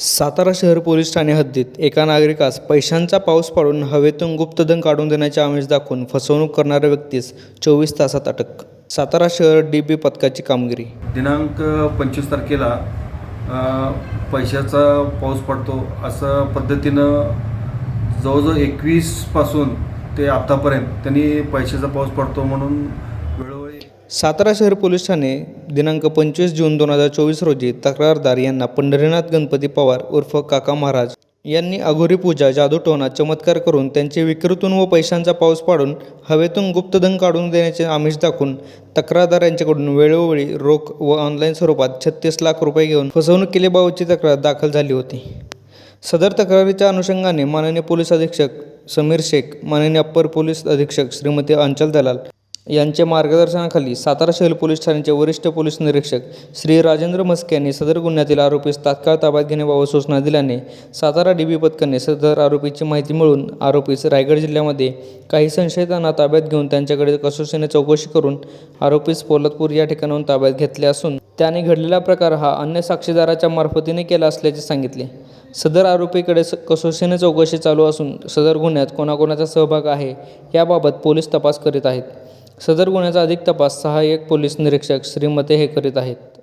सातारा शहर पोलीस ठाणे हद्दीत एका नागरिकास पैशांचा पाऊस पाडून हवेतून गुप्तधन काढून देण्याचे आमिष दाखवून फसवणूक करणाऱ्या व्यक्तीस चोवीस तासात अटक. सातारा शहर डी बी पथकाची कामगिरी. दिनांक पंचवीस तारखेला पैशाचा पाऊस पडतो असं पद्धतीनं जवळजवळ एकवीसपासून ते आत्तापर्यंत त्यांनी पैशाचा पाऊस पडतो म्हणून सातारा शहर पोलीस ठाणे दिनांक पंचवीस जून दोन हजार चोवीस रोजी तक्रारदार यांना पंढरीनाथ गणपती पवार उर्फ काका महाराज यांनी अघोरी पूजा जादूटोणा चमत्कार करून त्यांचे विकृतून व पैशांचा पाऊस पाडून हवेतून गुप्तधन काढून देण्याचे आमिष दाखवून तक्रारदार यांच्याकडून वेळोवेळी रोख व ऑनलाईन स्वरूपात छत्तीस लाख रुपये घेऊन फसवणूक केल्याबाबतची तक्रार दाखल झाली होती. सदर तक्रारीच्या अनुषंगाने माननीय पोलीस अधीक्षक समीर शेख माननीय अप्पर पोलीस अधीक्षक श्रीमती अंचल दलाल यांच्या मार्गदर्शनाखाली सातारा शहर पोलीस ठाण्याचे वरिष्ठ पोलीस निरीक्षक श्री राजेंद्र म्हस्के यांनी सदर गुन्ह्यातील आरोपीस तात्काळ ताब्यात घेण्याबाबत सूचना दिल्याने सातारा डी बी पथकाने सदर आरोपीची माहिती मिळून आरोपीस रायगड जिल्ह्यामध्ये काही संशयितांना ताब्यात घेऊन त्यांच्याकडे कसोशीने चौकशी करून आरोपीस पोलादपूर या ठिकाणाहून ताब्यात घेतले असून त्याने घडलेला प्रकार हा अन्य साक्षीदाराच्या मार्फतीने केला असल्याचे सांगितले. सदर आरोपीकडे स कसोशीने चौकशी चालू असून सदर गुन्ह्यात कोणाकोणाचा सहभाग आहे याबाबत पोलीस तपास करीत आहेत. सदर गुन्ह्याचा अधिक तपास सहाय्यक पोलीस निरीक्षक श्रीमते हे करीत आहेत.